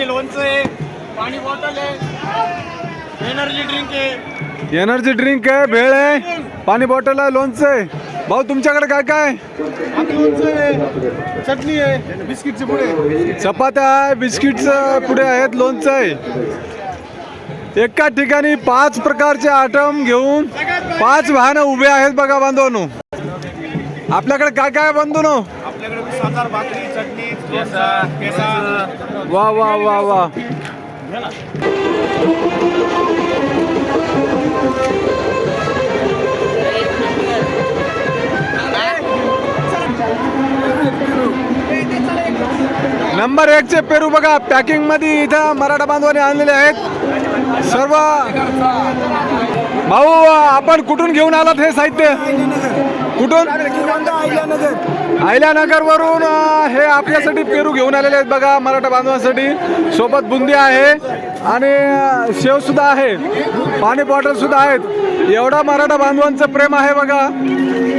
पाहिजे लोणचं आहे पाणी बॉटल आहे. एनर्जी ड्रिंक आहे. एनर्जी ड्रिंक आहे भेळ आहे पाणी बॉटल आहे लोणचं आहे. भाऊ तुमच्याकडे काय काय आहे? आपलं लोणचं आहे चटणी आहे बिस्किटचे पुढे चपात्या आहे बिस्किटचं पुढे आहेत लोणचं आहे. एका ठिकाणी पाच प्रकारचे आयटम घेऊन पाच वाहनं उभे आहेत बघा बांधवांनो आपल्याकडे काय काय आहे बांधवांनो आपल्याकडे सातार भाकरी चटणी वा वा वा वा. नंबर एक चे पेरू बघा पॅकिंगमध्ये इथं मराठा बांधवाने आणलेले आहेत. सर्व भाऊ आपण कुठून घेऊन आलात हे साहित्य? कुठून? अहिल्यानगर वरून हे आपल्यासाठी पेरू घेऊन आलेले आहेत बघा मराठा बांधवांसाठी. सोबत बुंदी आहे आणि शेव सुद्धा आहे. पाणी बॉटल सुद्धा आहेत. एवढा मराठा बांधवांचं प्रेम आहे बघा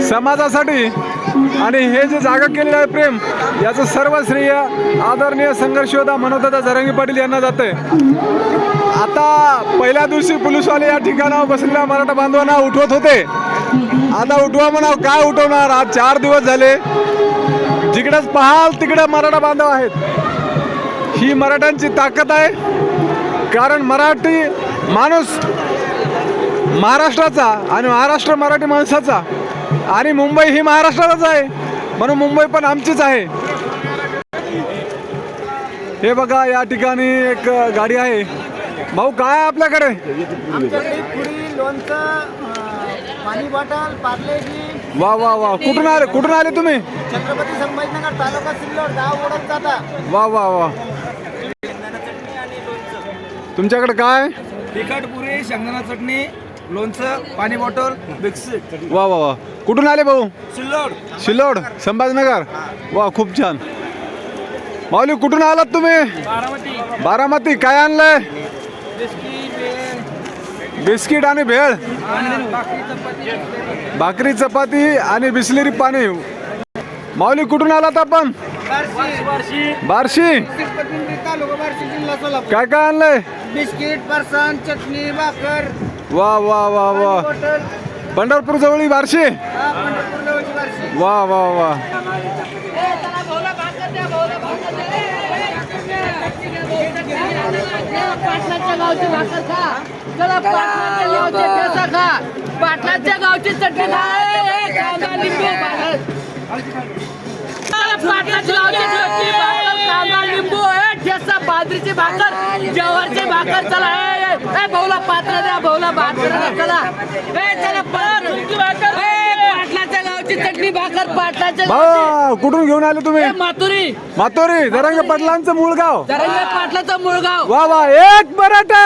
समाजासाठी. आणि हे जे जागा केलेलं आहे प्रेम याचं सर्व श्रेय आदरणीय संघर्ष योद्धा मनोदादा जरंगी पाटील यांना जाते आता पहिल्या दिवशी पोलीसवाले या ठिकाणावर बसलेल्या मराठा बांधवांना उठवत होते. आता उठवा म्हणा काय उठवणार? आज चार दिवस झाले. जिकडेच पाहाल तिकडे मराठा बांधव आहेत. ही मराठ्यांची ताकद आहे. कारण मराठी माणूस महाराष्ट्राचा आणि महाराष्ट्र मराठी माणसाचा आणि मुंबई ही महाराष्ट्राचाच आहे. म्हणून मुंबई पण आमचीच आहे. हे बघा या ठिकाणी एक गाडी आहे. भाऊ काय आपल्याकडे आमच्याकडे पुरी लोणचं अं, पाणी बॉटल पार्लेजी वा वा वा. कुठून आले कुठून आले तुम्ही? छत्रपती संभाजीनगर तालुका सिल्लोड गाव ओढत जाता. वा वा वा. तुमच्याकडे काय? तिखट पुरी शेंगदाणा चटणी लोणचं पाणी बॉटल बिस्किट वा वा वा. कुठून आले भाऊ? सिल्लोड. शिलोड संभाजीनगर. वा खूप छान. माऊली कुठून आलात तुम्ही? बारामती. बारामती. काय आणलंय? बिस्किट आणि भेळ भाकरी चपाती आणि बिस्लेरी पाणी. माऊली कुठून आलात आपण? बार्शी. काय काय आणलंय? बिस्किट फरसाण चटणी भाकर वा वा वा वा. पंढरपूर जवळी बार्शी. वा वा वा. पाटलाच्या गावची भाकर खा. चला पाटलाच्या गावचे ठेचा खा. पाटलाच्या गावची चटणी खा. ए, कांदा लिंबू भाकर. चला, पाटलाच्या गावची चटणी भाकर कांदा लिंबू ए, ठेचा बाजरीची भाकर जवारची भाकर चला ए, ए, ए, भाऊला पात्र द्या भाऊला भाकर द्या चला. ए चला परत तुमची भाकर ए, पाटलाच्या गावची चटणी भाकर पाटलाच्या भाऊ कुठून घेऊन आले तुम्ही? ए, माथुरी मातोरी धरंग पाटलांचं मूळ गाव. जरंगे पाटलाचं मुळगाव वा वा एक मराठा!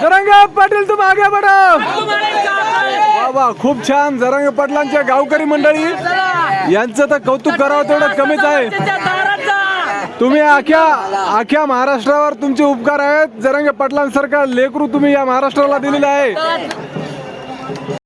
जरंग पाटील तुम आगे बढा. वा वा खूप छान. जरंग पाटलांच्या गावकरी मंडळी यांचं तर कौतुक करावं तेवढं कमीच आहे. तुम्ही अख्या अख्या महाराष्ट्रावर तुमचे उपकार आहेत. जरंग पाटलांसारखा लेकरू तुम्ही या महाराष्ट्राला दिलेला आहे.